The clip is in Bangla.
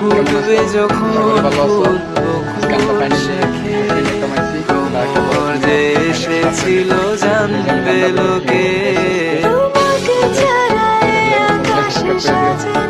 ফুটবে যখন এসেছিল জানবে লোকে। তোমাকে ছাড়া আকাশ সাজে